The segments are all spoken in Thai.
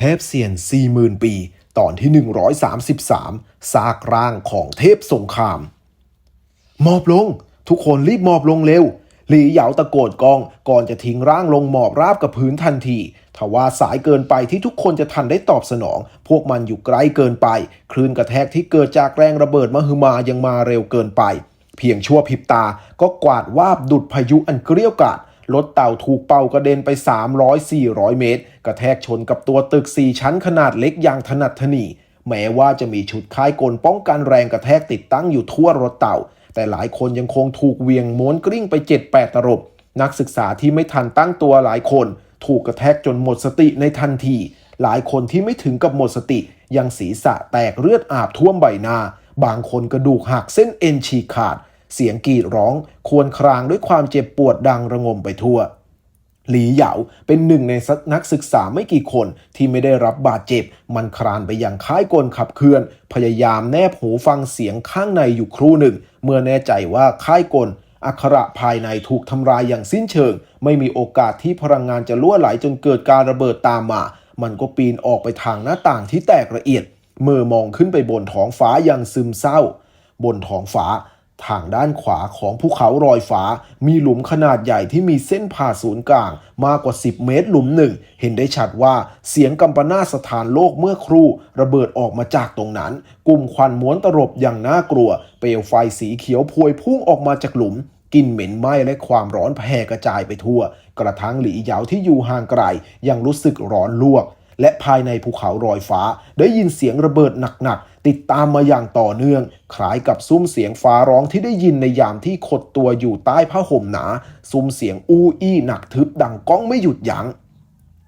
เทพเซียน 40,000 ปี ตอนที่ 133 ซากร่างของเทพสงคราม หมอบลง ทุกคนรีบหมอบลงเร็ว หลีเหยาตะโกนกองก่อนจะทิ้งร่างลงหมอบราบกับพื้นทันทีทว่าสายเกินไปที่ทุกคนจะทันได้ตอบสนอง พวกมันอยู่ไกลเกินไป คลื่นกระแทกที่เกิดจากแรงระเบิดมหึมายังมาเร็วเกินไป เพียงชั่วพริบตาก็กวาดวาบดุดพายุอันเกลี้ยวกราด รถเต่าถูกเป่ากระเด็นไป 300-400 เมตร กระแทกชนกับตัวตึก 4 ชั้นขนาดเล็กอย่างถนัดถนีแม้ว่าจะมีชุดค่ายกลป้องกันแรงกระแทกติดตั้งอยู่ทั่วรถเต่า แต่หลายคนยังคงถูกเวียงม้วนกลิ้งไป 7-8 ตลบ นักศึกษาที่ไม่ทันตั้งตัวหลายคน ถูกกระแทกจนหมดสติในทันที หลายคนที่ไม่ถึงกับหมดสติ ยังศีรษะแตกเลือดอาบท่วมใบหน้า บางคนกระดูกหักเส้นเอ็นฉีกขาด เสียงกรีดร้อง ควรครางด้วยความเจ็บปวดดังระงมไปทั่ว หลีเหยาเป็นหนึ่งในนักศึกษาไม่กี่คนที่ไม่ได้รับบาดเจ็บ มันคลานไปยังค่ายกลขับเคลื่อน พยายามแนบหูฟังเสียงข้างในอยู่ครู่หนึ่ง เมื่อแน่ใจว่าค่ายกลอักขระภายในถูกทำลายอย่างสิ้นเชิง ไม่มีโอกาสที่พลังงานจะล่วไหลจนเกิดการระเบิดตามมา มันก็ปีนออกไปทางหน้าต่างที่แตกละเอียดเมื่อมองขึ้นไปบนท้องฟ้าอย่างซึมเศร้า บนท้องฟ้า ทางด้านขวาของภูเขารอยฟ้า มีหลุมขนาดใหญ่ที่มีเส้นผ่าศูนย์กลาง มากกว่า 10 เมตรหลุมหนึ่ง เห็นได้ชัดว่าเสียงกำปนาสถานโลกเมื่อครู่ ระเบิดออกมาจากตรงนั้น กลุ่มควันม้วนตลบอย่างน่ากลัว เปลวไฟสีเขียวพวยพุ่งออกมาจากหลุมกลิ่นเหม็นไหม้และความร้อนแผ่กระจายไปทั่ว กระทั่งหลีเหยาที่อยู่ห่างไกลยังรู้สึกร้อนลวก และภายในภูเขารอยฟ้าได้ยินเสียงระเบิดหนักๆ ติดตามมาอย่างต่อเนื่อง คล้ายกับซุ้มเสียงฟ้าร้องที่ได้ยินในยามที่ขดตัวอยู่ใต้ผ้าห่มหนา ซุ้มเสียงอู้อี้หนักทึบดังก้องไม่หยุดยัง้ง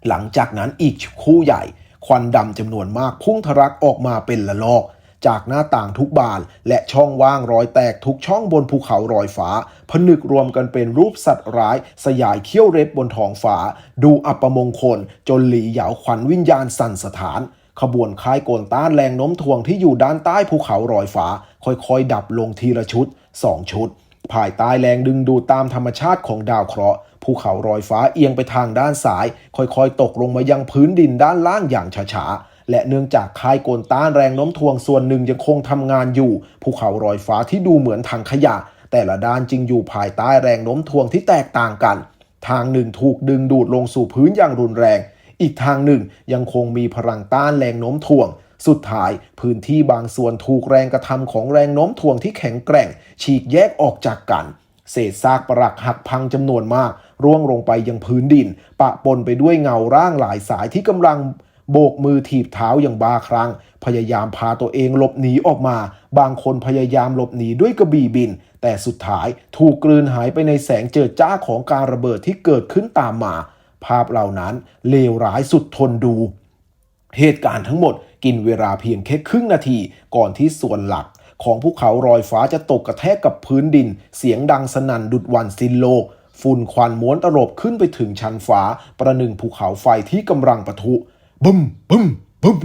หลังจากนั้นอีกคู่ใหญ่ ควันดำจำนวนมากพุ่งทะลักออกมาเป็นละลอก จากหน้าต่างทุกบาน และช่องว่างรอยแตกทุกช่องบนภูเขารอยฟ้า ผนึกรวมกันเป็นรูปสัตว์ร้าย สยายเขี้ยวเร็บบนท้องฟ้า ดูอัปมงคล จนหลีเหยาขวัญวิญญาณสั่นสถาน ขบวนค่ายโกนต้านแรงโน้มถ่วงที่อยู่ด้านใต้ภูเขารอยฟ้า ค่อยๆ ดับลงทีละชุดสองชุด ภายใต้แรงดึงดูดตามธรรมชาติของดาวเคราะห์ภูเขารอยฟ้าเอียงไปทางด้านซ้าย ค่อยๆ ตกลงมายังพื้นดินด้านล่างอย่างช้าๆและเนื่องจากค่ายโกนต้านแรงโน้มถ่วงส่วนหนึ่งยังคงทำงานอยู่ ภูเขารอยฟ้าที่ดูเหมือนถังขยะ แต่ละด้านจึงอยู่ภายใต้แรงโน้มถ่วงที่แตกต่างกัน ทางหนึ่งถูกดึงดูดลงสู่พื้นอย่างรุนแรง อีกทางหนึ่งยังคงมีพลังต้านแรงโน้มถ่วง สุดท้ายพื้นที่บางส่วนถูกแรงกระทำของแรงโน้มถ่วงที่แข็งแกร่ง ฉีกแยกออกจากกัน เศษซากปรักหักพังจำนวนมาก ร่วงลงไปยังพื้นดิน ปะปนไปด้วยเงาร่างหลายสายที่กำลังโบกมือถีบเท้าอย่างบ้าคลั่งพยายามพาตัวเองหลบหนีออกมา บางคนพยายามหลบหนีด้วยกระบี่บิน แต่สุดท้ายถูกกลืนหายไปในแสงเจิดจ้าของการระเบิดที่เกิดขึ้นตามมา ภาพเหล่านั้นเลวร้ายสุดทนดู เหตุการณ์ทั้งหมดกินเวลาเพียงแค่ครึ่งนาทีก่อนที่ส่วนหลักของภูเขารอยฟ้าจะตกกระแทกกับพื้นดิน เสียงดังสนั่นดุดวันสิ้นโลก ฝุ่นควันม้วนตลบขึ้นไปถึงชั้นฟ้า ประหนึ่งภูเขาไฟที่กำลังปะทุบึ้มบึ้มบึ้ม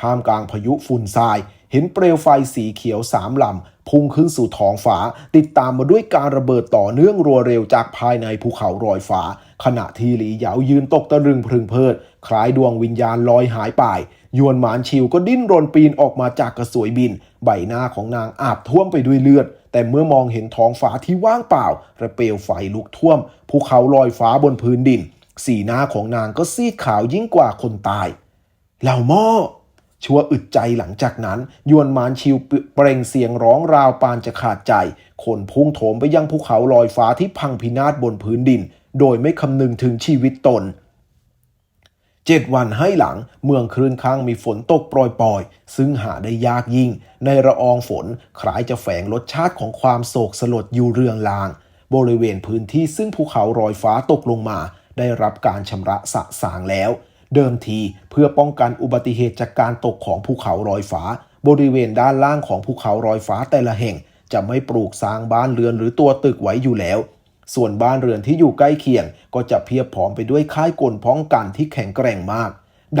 ท่ามกลางพายุฝุ่นทราย เห็นเปลวไฟสีเขียวสามลำ พุ่งขึ้นสู่ท้องฟ้า ติดตามมาด้วยการระเบิดต่อเนื่องรัวเร็วจากภายในภูเขารอยฟ้า ขณะที่หลีเหยายืนตกตะลึงพึงเพิด คล้ายดวงวิญญาณลอยหายไป ยวนหมานชิวก็ดิ้นรนปีนออกมาจากกระสวยบิน ใบหน้าของนางอาบท่วมไปด้วยเลือด แต่เมื่อมองเห็นท้องฟ้าที่ว่างเปล่าและเปลวไฟลุกท่วม ภูเขาลอยฟ้าบนพื้นดิน สีหน้าของนางก็ซีดขาวยิ่งกว่าคนตาย เหล่าหม้อชั่วอึดใจหลังจากนั้น ยวนมานชิวเปล่งเสียงร้องราวปานจะขาดใจ คนพุ่งโถมไปยังภูเขาลอยฟ้าที่พังพินาศบนพื้นดิน โดยไม่คำนึงถึงชีวิตตนเจ็ดวันให้หลังเมืองคลื่นค้างมีฝนตกโปล่อยๆ ซึ่งหาได้ยากยิ่ง ในระอองฝนคล้ายจะแฝงรสชาติของความโศกสลดอยู่เรืองราง บริเวณพื้นที่ซึ่งภูเขารอยฟ้าตกลงมา ได้รับการชำระสะสางแล้ว เดิมทีเพื่อป้องกันอุบัติเหตุจากการตกของภูเขารอยฟ้า บริเวณด้านล่างของภูเขารอยฟ้าแต่ละแห่ง จะไม่ปลูกสร้างบ้านเรือนหรือตัวตึกไว้อยู่แล้ว ส่วนบ้านเรือนที่อยู่ใกล้เคียง ก็จะเพียบพร้อมไปด้วยค่ายกลป้องกันที่แข็งแกร่งมาก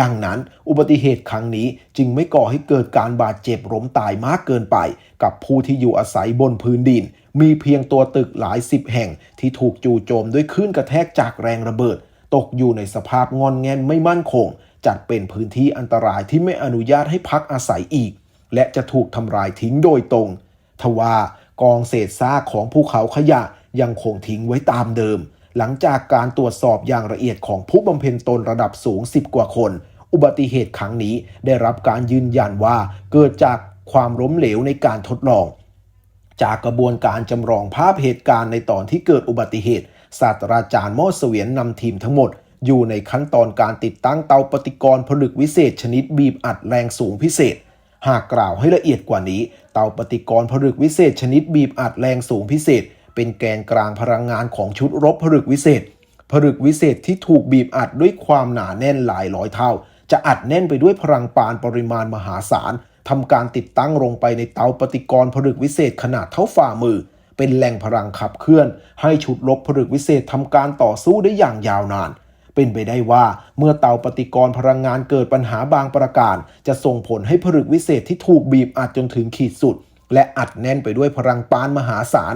ดังนั้นอุบัติเหตุครั้งนี้จึงไม่ก่อให้เกิดการบาดเจ็บล้มตายมากเกินไป กับผู้ที่อยู่อาศัยบนพื้นดิน มีเพียงตัวตึกหลายสิบแห่งที่ถูกจู่โจมด้วยคลื่นกระแทกจากแรงระเบิด ตกอยู่ในสภาพงอนแงนไม่มั่นคงจัดเป็นพื้นที่อันตรายที่ไม่อนุญาตให้พักอาศัยอีก และจะถูกทำลายทิ้งโดยตรง ทว่ากองเศษซากของภูเขาขยะ ยังคงทิ้งไว้ตามเดิม หลังจากการตรวจสอบอย่างละเอียดของผู้บำเพ็ญตนระดับสูง 10 กว่าคน อุบัติเหตุครั้งนี้ได้รับการยืนยันว่าเกิดจากความล้มเหลวในการทดลอง จากกระบวนการจำลองภาพเหตุการณ์ในตอนที่เกิดอุบัติเหตุศาสตราจารย์มอสเสวียนนำทีมทั้งหมด อยู่ในขั้นตอนการติดตั้งเตาปฏิกรณ์ผลึกวิเศษชนิดบีบอัดแรงสูงพิเศษ หากกล่าวให้ละเอียดกว่านี้ เตาปฏิกรณ์ผลึกวิเศษชนิดบีบอัดแรงสูงพิเศษ เป็นแกนกลางพลังงานของชุดรบผลึกวิเศษ ผลึกวิเศษที่ถูกบีบอัดด้วยความหนาแน่นหลายร้อยเท่า จะอัดแน่นไปด้วยพลังปานปริมาณมหาศาลทำการติดตั้งลงไปในเตาปฏิกรณ์ผลึกวิเศษขนาดเท่าฝ่ามือ เป็นแหล่งพลังขับเคลื่อน ให้ชุดรบผลึกวิเศษทำการต่อสู้ได้อย่างยาวนานเป็นไปได้ว่าเมื่อเตาปฏิกรณ์พลังงานเกิดปัญหาบางประการ จะส่งผลให้ผลึกวิเศษที่ถูกบีบอัดจนถึงขีดสุด และอัดแน่นไปด้วยพลังปานมหาศาล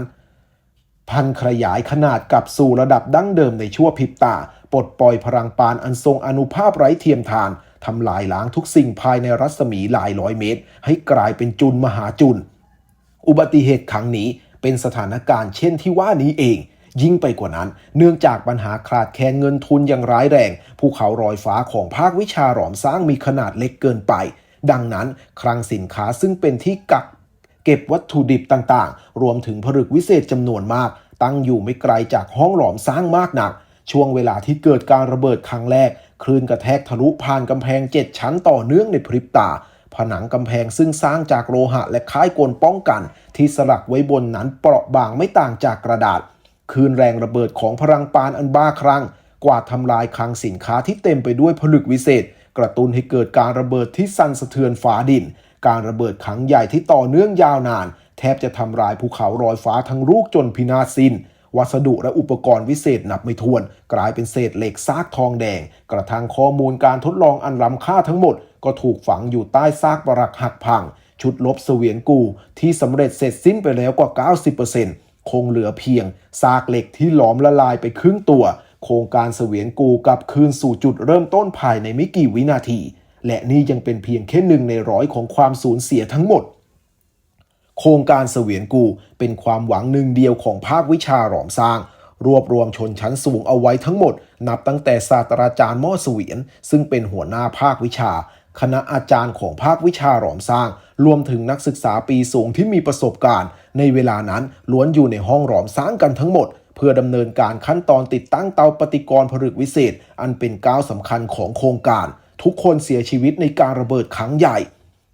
พันขยายขนาดกลับสู่ระดับดั้งเดิมในชั่วพริบตา ปลดปล่อยพลังปานอันทรงอนุภาพไร้เทียมทาน ทำลายล้างทุกสิ่งภายในรัศมีหลายร้อยเมตร ให้กลายเป็นจุลมหาจุลอุบัติเหตุครั้งนี้เป็นสถานการณ์เช่นที่ว่านี้เอง ยิ่งไปกว่านั้น เนื่องจากปัญหาขาดแคลนเงินทุนอย่างร้ายแรง ภูเขารอยฟ้าของภาควิชาหลอมสร้างมีขนาดเล็กเกินไปดังนั้นคลังสินค้าซึ่งเป็นที่กัก เก็บวัตถุดิบต่างๆ รวมถึงผลึกวิเศษจำนวนมาก ตั้งอยู่ไม่ไกลจากห้องหลอมสร้างมากหนัก ช่วงเวลาที่เกิดการระเบิดครั้งแรก คลื่นกระแทกทะลุผ่านกำแพงเจ็ดชั้นต่อเนื่องในพริบตา ผนังกำแพงซึ่งสร้างจากโลหะและค่ายกลป้องกัน ที่สลักไว้บนนั้นเปราะบางไม่ต่างจากกระดาษคืนแรงระเบิดของพลังปานอันบ้าคลั่งกวาดทำลายคลังสินค้าที่เต็มไปด้วยผลึกวิเศษ กระตุ้นให้เกิดการระเบิดที่สั่นสะเทือนฝาดิน การระเบิดครั้งใหญ่ที่ต่อเนื่องยาวนาน แทบจะทำลายภูเขารอยฟ้าทั้งลูกจนพินาศสิน้นวัสดุและอุปกรณ์วิเศษนับไม่ถ้วน กลายเป็นเศษเหล็กซากทองแดง กระทั่งข้อมูลการทดลองอันล้ำค่าทั้งหมด ก็ถูกฝังอยู่ใต้ซากปรักหักพัง ชุดลบเสวียนกู ที่สำเร็จเสร็จสิ้นไปแล้วกว่า 90%คงเหลือเพียงซากเหล็กที่หลอมละลายไปครึ่งตัว โครงการเสวียนกูกลับคืนสู่จุดเริ่มต้นภายในไม่กี่วินาที และนี่ยังเป็นเพียงแค่หนึ่งในร้อยของความสูญเสียทั้งหมด โครงการเสวียนกูเป็นความหวังหนึ่งเดียวของภาควิชาหลอมสร้าง รวบรวมชนชั้นสูงเอาไว้ทั้งหมด นับตั้งแต่ศาสตราจารย์ม่อเสวียน ซึ่งเป็นหัวหน้าภาควิชา คณะอาจารย์ของภาควิชาหลอมสร้าง รวมถึงนักศึกษาปีสูงที่มีประสบการณ์ ในเวลานั้นล้วนอยู่ในห้องหลอมสร้างกันทั้งหมดเพื่อดำเนินการขั้นตอนติดตั้งเตาปฏิกรณ์ผลึกวิเศษ อันเป็นก้าวสำคัญของโครงการ ทุกคนเสียชีวิตในการระเบิดครั้งใหญ่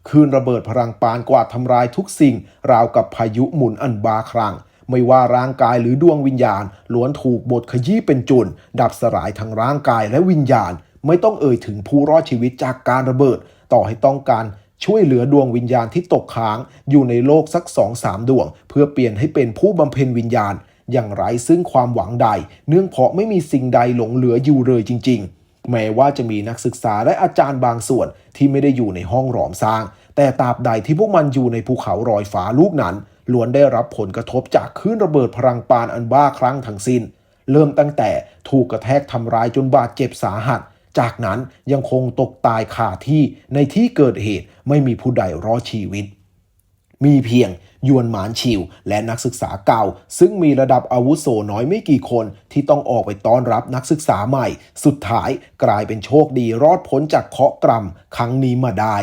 คืนระเบิดพลังปานกวาดทำลายทุกสิ่ง ราวกับพายุหมุนอันบาครัง ไม่ว่าร่างกายหรือดวงวิญญาณล้วนถูกบดขยี้เป็นจุน ดับสลายทั้งร่างกายและวิญญาณ ไม่ต้องเอ่ยถึงผู้รอดชีวิตจากการระเบิด ต่อให้ต้องการช่วยเหลือดวงวิญญาณที่ตกค้าง อยู่ในโลกสักสองสามดวง เพื่อเปลี่ยนให้เป็นผู้บำเพ็ญวิญญาณ อย่างไรซึ่งความหวังใด เนื่องเพราะไม่มีสิ่งใดหลงเหลืออยู่เลยจริง ๆ แม้ว่าจะมีนักศึกษาและอาจารย์บางส่วนที่ไม่ได้อยู่ในห้องหลอมสร้าง แต่ตราบใดที่พวกมันอยู่ในภูเขารอยฟ้าลูกนั้นล้วนได้รับผลกระทบจากคลื่นระเบิดพลังปานอันบ้าคลั่งทั้งสิ้น เริ่มตั้งแต่ถูกกระแทกทำร้ายจนบาดเจ็บสาหัส จากนั้นยังคงตกตายคาที่ในที่เกิดเหตุไม่มีผู้ใดรอดชีวิต มีเพียงยวนหมานชิว และนักศึกษาเก่า ซึ่งมีระดับอาวุโสน้อยไม่กี่คนที่ต้องออกไปต้อนรับนักศึกษาใหม่ สุดท้ายกลายเป็นโชคดีรอดพ้นจากเคาะกรรมครั้งนี้มาได้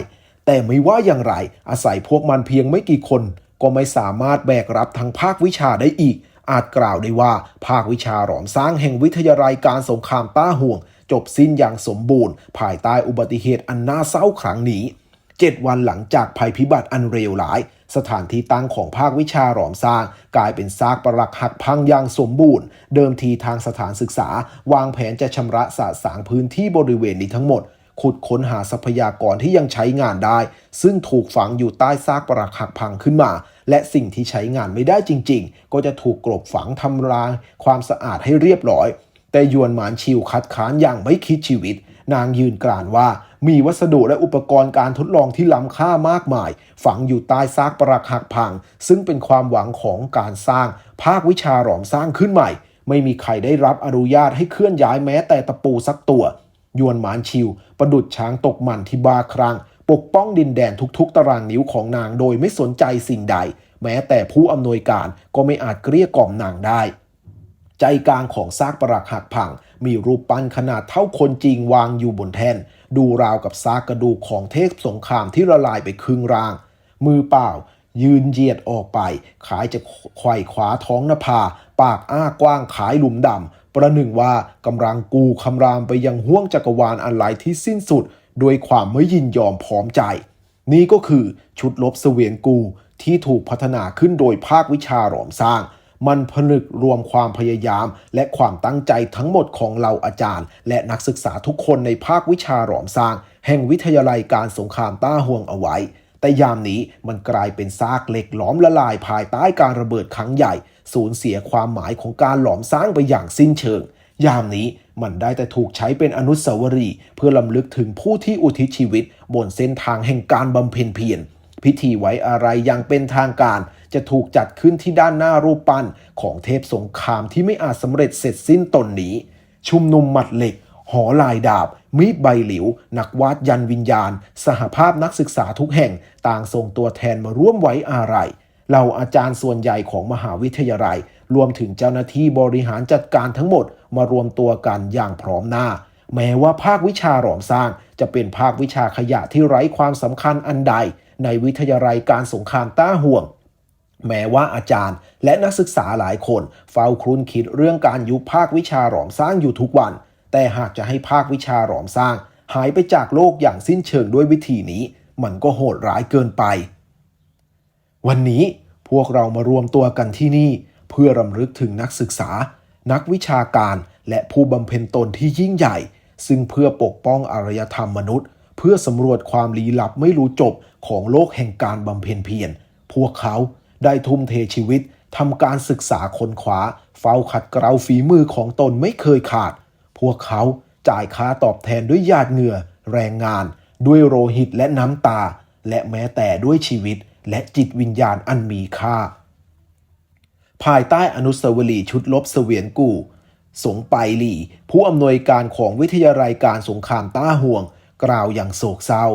แต่ไม่ว่าอย่างไร อาศัยพวกมันเพียงไม่กี่คน ก็ไม่สามารถแบกรับทั้งภาควิชาได้อีก อาจกล่าวได้ว่า ภาควิชาหลอมสร้างแห่งวิทยาลัยการสงครามต้าห่วง จบสิ้นอย่างสมบูรณ์ ภายใต้อุบัติเหตุอันน่าเศร้าครั้งนี้เจ็ดวันหลังจากภัยพิบัติอันเลวร้าย สถานที่ตั้งของภาควิชาหลอมสร้าง กลายเป็นซากปรักหักพังอย่างสมบูรณ์ เดิมทีทางสถานศึกษา วางแผนจะชำระสะสางพื้นที่บริเวณนี้ทั้งหมด ขุดค้นหาทรัพยากรที่ยังใช้งานได้ ซึ่งถูกฝังอยู่ใต้ซากปรักหักพังขึ้นมา และสิ่งที่ใช้งานไม่ได้จริง ๆ ก็จะถูกกลบฝังทำลายความสะอาดให้เรียบร้อย แต่ยวนหมานชิวคัดค้านอย่างไม่คิดชีวิต นางยืนกรานว่ามีวัสดุและอุปกรณ์การทดลองที่ล้ำค่ามากมาย ฝังอยู่ใต้ซากปรักหักพัง ซึ่งเป็นความหวังของการสร้าง ภาควิชาหลอมสร้างขึ้นใหม่ ไม่มีใครได้รับอนุญาตให้เคลื่อนย้ายแม้แต่ตะปูสักตัวยวนหมานชิว ประดุดช้างตกมันที่บาครั้งปกป้องดินแดนทุกๆ ตารางนิ้วของนางโดยไม่สนใจสิ่งใด แม้แต่ผู้อำนวยการก็ไม่อาจเกลี้ยกล่อมนางได้ ใจกลางของซากปรักหักพัง มีรูปปั้นขนาดเท่าคนจริงวางอยู่บนแท่น ดูราวกับซากกระดูกของเทพสงครามที่ละลายไปครึ่งร่าง มือเปล่า ยืนเหยียดออกไปขายจะไขว่ขวาท้องนภา ปากอ้ากว้างขายหลุมดำประหนึ่งว่ากำลังกูคำรามไปยังห้วงจักรวาลอันไร้ที่สิ้นสุดโดยความไม่ยินยอมพร้อมใจ นี่ก็คือชุดลบเสวียนกูที่ถูกพัฒนาขึ้นโดยภาควิชาหลอมสร้าง มันผนึกรวมความพยายาม และความตั้งใจทั้งหมดของเราอาจารย์ และนักศึกษาทุกคนในภาควิชาหลอมสร้าง แห่งวิทยาลัยการสงครามต้าห่วงเอาไว้ แต่ยามนี้มันกลายเป็นซากเหล็กหลอมละลายภายใต้การระเบิดครั้งใหญ่ สูญเสียความหมายของการหลอมสร้างไปอย่างสิ้นเชิง ยามนี้มันได้แต่ถูกใช้เป็นอนุสาวรีย์เพื่อลำลึกถึงผู้ที่อุทิศชีวิต บนเส้นทางแห่งการบำเพ็ญเพียรพิธีไว้อะไรอย่างเป็นทางการ จะถูกจัดขึ้นที่ด้านหน้ารูปปั้นของเทพสงครามที่ไม่อาจสำเร็จเสร็จสิ้นตนนี้ ชุมนุมหมัดเหล็ก หอลายดาบ มีดใบหลิว นักวาดยันวิญญาณ สหภาพนักศึกษาทุกแห่ง ต่างส่งตัวแทนมาร่วมไว้อาลัยเราอาจารย์ส่วนใหญ่ของมหาวิทยาลัย รวมถึงเจ้าหน้าที่บริหารจัดการทั้งหมดมารวมตัวกันอย่างพร้อมหน้า แม้ว่าภาควิชาหลอมสร้าง จะเป็นภาควิชาขยะที่ไร้ความสำคัญอันใด ในวิทยาลัยการสงครามต้าห่วง แม้ว่าอาจารย์และนักศึกษาหลายคนเฝ้าครุ่นคิดเรื่องการยุบภาควิชาหลอมสร้างอยู่ทุกวัน แต่หากจะให้ภาควิชาหลอมสร้าง หายไปจากโลกอย่างสิ้นเชิงด้วยวิธีนี้ มันก็โหดร้ายเกินไป วันนี้พวกเรามารวมตัวกันที่นี่ เพื่อรำลึกถึงนักศึกษา นักวิชาการและผู้บำเพ็ญตนที่ยิ่งใหญ่ ซึ่งเพื่อปกป้องอารยธรรมมนุษย์ เพื่อสำรวจความลี้ลับไม่รู้จบของโลกแห่งการบำเพ็ญเพียรพวกเขา ได้ทุ่มเทชีวิตทำการศึกษาค้นคว้า เฝ้าขัดเกลาฝีมือของตนไม่เคยขาด พวกเขาจ่ายค่าตอบแทนด้วยหยาดเหงื่อ แรงงาน ด้วยโลหิตและน้ำตา และแม้แต่ด้วยชีวิตและจิตวิญญาณอันมีค่า ภายใต้อนุสาวรีย์ชุดลบเสวียนกู่ สงไปหลี่ ผู้อำนวยการของวิทยาลัยการสงครามต้าห่วง กล่าวอย่างโศกเศร้า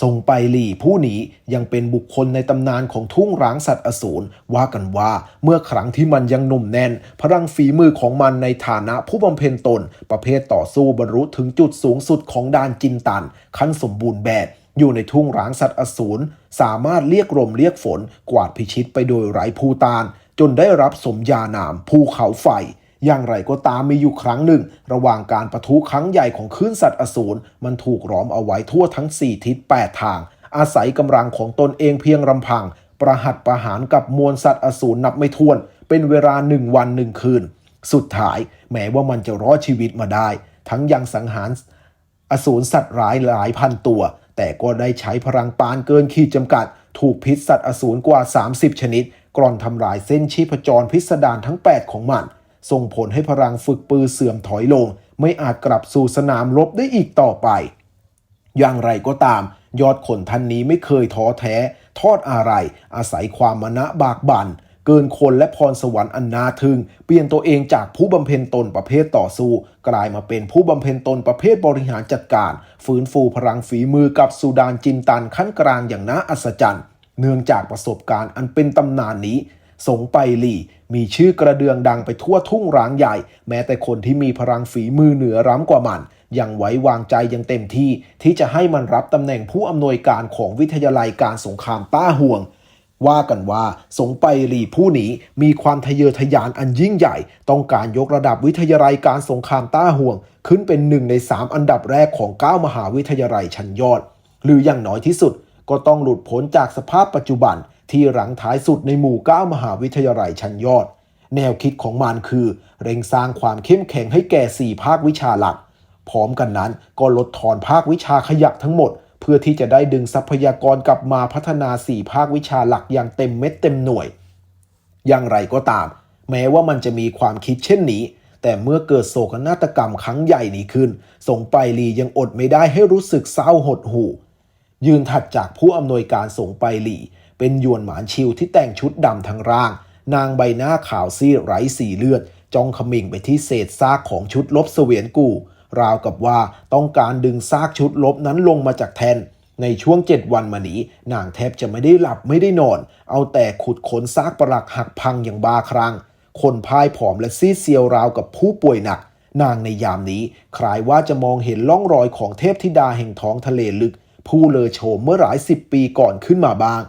ทรงไปหลี่ผู้นี้ยังเป็นบุคคลในตำนานของทุ่งร้างสัตว์อสูรว่ากันว่าเมื่อครั้งที่มันยังหนุ่มแน่น พลังฝีมือของมันในฐานะผู้บำเพ็ญตน ประเภทต่อสู้บรรลุถึงจุดสูงสุดของดานจินตัน ขั้นสมบูรณ์แบบ อยู่ในทุ่งร้างสัตว์อสูรสามารถเรียกลมเรียกฝน กวาดพิชิตไปโดยไร้ภูตาน จนได้รับสมญานามภูเขาไฟ อย่างไรก็ตามมีอยู่ครั้งหนึ่ง ระหว่างการประทุครั้งใหญ่ของคลื่นสัตว์อสูรมันถูกล้อมเอาไว้ทั่วทั้ง 4 ทิศ 8 ทาง อาศัยกำลังของตนเองเพียงลำพัง ประหัตประหารกับมวลสัตว์อสูรนับไม่ถ้วน เป็นเวลาหนึ่งวันหนึ่งคืน สุดท้ายแม้ว่ามันจะรอดชีวิตมาได้ ทั้งยังสังหารอสูรสัตว์ร้ายหลายพันตัว แต่ก็ได้ใช้พลังปานเกินขีดจำกัด ถูกพิษสัตว์อสูรกว่า 30 ชนิดกร่อนทำลายเส้นชีพจรพิสดารทั้ง 8 ของมัน ส่งผลให้พลังฝึกปือเสื่อมถอยลง ไม่อาจกลับสู่สนามรบได้อีกต่อไป อย่างไรก็ตาม ยอดคนท่านนี้ไม่เคยท้อแท้ ทอดอะไร อาศัยความมณะบากบัน่นเกินคนและพรสวรรค์อันนาทึง เปลี่ยนตัวเองจากผู้บำเพ็ญตนประเภทต่อสู้ กลายมาเป็นผู้บำเพ็ญตนประเภทบริหารจัดการ ฟื้นฟูพลังฝีมือกับสุดานจินตันขั้นกลางอย่างน่าอัศจรรย์ เนื่องจากประสบการณ์อันเป็นตำนานนี้ สงไปหลี่ มีชื่อกระเดืองดังไปทั่วทุ่งร้างใหญ่ แม้แต่คนที่มีพลังฝีมือเหนือร้ำกว่ามัน ยังไว้วางใจยังเต็มที่ ที่จะให้มันรับตำแหน่งผู้อำนวยการของวิทยาลัยการสงครามต้าห่วงว่ากันว่าสงไปหลีผู้นี้มีความทะเยอทะยานอันยิ่งใหญ่ ต้องการยกระดับวิทยาลัยการสงครามต้าห่วง ขึ้นเป็นหนึ่งในสามอันดับแรกของ 9 มหาวิทยาลัยชั้นยอด หรืออย่างน้อยที่สุด ก็ต้องหลุดพ้นจากสภาพปัจจุบัน ที่หลังท้ายสุดในหมู่9มหาวิทยาลัยชั้นยอด แนวคิดของมันคือ เร่งสร้างความเข้มแข็งให้แก่ 4 ภาควิชาหลัก พร้อมกันนั้นก็ลดทอนภาควิชาขยักทั้งหมด เพื่อที่จะได้ดึงทรัพยากรกลับมาพัฒนา 4 ภาควิชาหลักอย่างเต็มเม็ดเต็มหน่วย อย่างไรก็ตาม แม้ว่ามันจะมีความคิดเช่นนี้แต่เมื่อเกิดโศกนาฏกรรมครั้งใหญ่นี้ขึ้น สงไปลียังอดไม่ได้ให้รู้สึกเศร้าหดหู่ ยืนถัดจากผู้อำนวยการสงไปลี เป็นยวนหมานชิวที่แต่งชุดดำทั้งร่าง นางใบหน้าขาวซีดไร้สีเลือด จ้องขมิ่งไปที่เศษซากของชุดลบเสวียนกูราวกับว่าต้องการดึงซากชุดลบนั้นลงมาจากแทนในช่วงเจ็ดวันมานี้ นางแทบจะไม่ได้หลับไม่ได้นอน เอาแต่ขุดขนซากปรักหักพังอย่างบาครัง คนพายผอมและซีดเซียวราวกับผู้ป่วยหนัก นางในยามนี้คล้ายว่าจะมองเห็นล่องรอยของเทพธิดาแห่งท้องทะเลลึก ผู้เลอโฉมเมื่อหลายสิบปีก่อนขึ้นมาบ้าง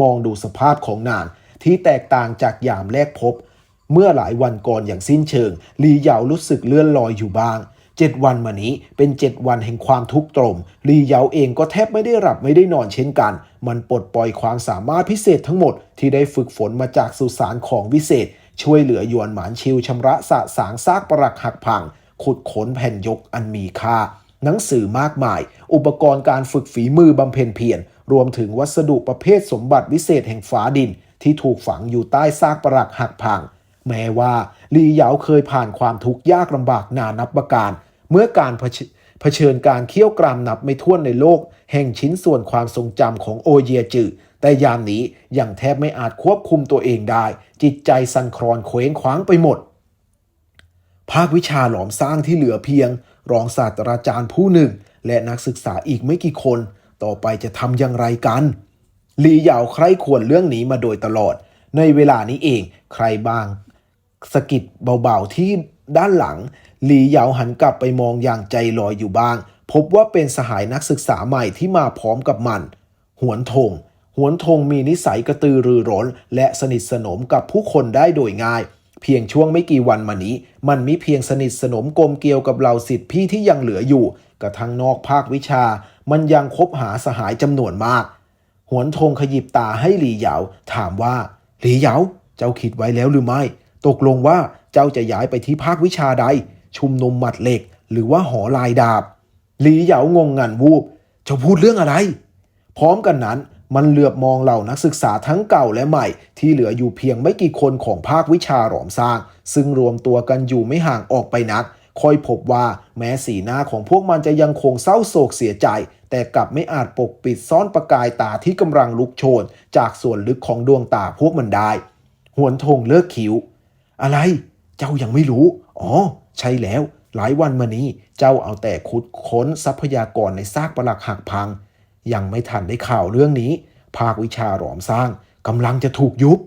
มองดูสภาพของนางที่แตกต่างจากยามแรกพบ เมื่อหลายวันก่อนอย่างสิ้นเชิง ลีเหยารู้สึกเลื่อนลอยอยู่บ้างเจ็ดวันมานี้เป็นเจ็ดวันแห่งความทุกข์ตรมลีเหยาเองก็แทบไม่ได้หลับไม่ได้นอนเช่นกัน มันปลดปล่อยความสามารถพิเศษทั้งหมดที่ได้ฝึกฝนมาจากสุสานของวิเศษ ช่วยเหลือยวนหมานชิวชำระสะสางซากปรักหักพัง ขุดขนแผ่นยกอันมีค่า หนังสือมากมาย อุปกรณ์การฝึกฝีมือบำเพ็ญเพียร รวมถึงวัสดุประเภทสมบัติวิเศษแห่งฝาดินที่ถูกฝังอยู่ใต้ซากปรักหักพัง แม้ว่าลีเหยาเคยผ่านความทุกข์ยากลำบากนานับประการ เมื่อการเผชิญการเคี่ยวกรามนับไม่ถ้วนในโลก แห่งชิ้นส่วนความทรงจำของโอเยียจือแต่ยามนี้ยังแทบไม่อาจควบคุมตัวเองได้ จิตใจสั่นคลอนเคว้งคว้างไปหมด ภาควิชาหลอมสร้างที่เหลือเพียง รองศาสตราจารย์ผู้หนึ่ง และนักศึกษาอีกไม่กี่คน ต่อไปจะทำอย่างไรกันลีเหยาใครควรเรื่องนี้มาโดยตลอด ในเวลานี้เองใครบ้างสะกิดเบาๆที่ด้านหลังหลีเหยาหันกลับไปมองอย่างใจลอยอยู่บ้าง พบว่าเป็นสหายนักศึกษาใหม่ที่มาพร้อมกับมัน หวนทง หวนทงมีนิสัยกระตือรือร้น และสนิทสนมกับผู้คนได้โดยง่าย เพียงช่วงไม่กี่วันมานี้ มันมิเพียงสนิทสนมกลมเกลียวกับเหล่าสิทธิพี่ที่ยังเหลืออยู่ กระทั่งนอกภาควิชา มันยังคบหาสหายจำนวนมาก หวนทงขยิบตาให้หลีเหยาถามว่า หลีเหยาเจ้าคิดไว้แล้วหรือไม่ ตกลงว่าเจ้าจะย้ายไปที่ภาควิชาใด ชุมนุมหมัดเหล็ก หรือว่าหอลายดาบ หลีเหยางงงันวูบเจ้าพูดเรื่องอะไร พร้อมกันนั้นมันเหลือบมองเหล่านักศึกษาทั้งเก่าและใหม่ ที่เหลืออยู่เพียงไม่กี่คนของภาควิชาหลอมสร้าง ซึ่งรวมตัวกันอยู่ไม่ห่างออกไปนักค่อยพบว่าแม้สีหน้าของพวกมันจะยังคงเศร้าโศกเสียใจ แต่กลับไม่อาจปกปิดซ่อนประกายตาที่กำลังลุกโชน จากส่วนลึกของดวงตาพวกมันได้ หวนทงเลิกคิ้ว อะไร เจ้ายังไม่รู้ อ๋อ ใช่แล้ว หลายวันมานี้ เจ้าเอาแต่ขุดค้นทรัพยากรในซากปรักหักพัง ยังไม่ทันได้ข่าวเรื่องนี้ ภาควิชาหลอมสร้างกำลังจะถูกยุบ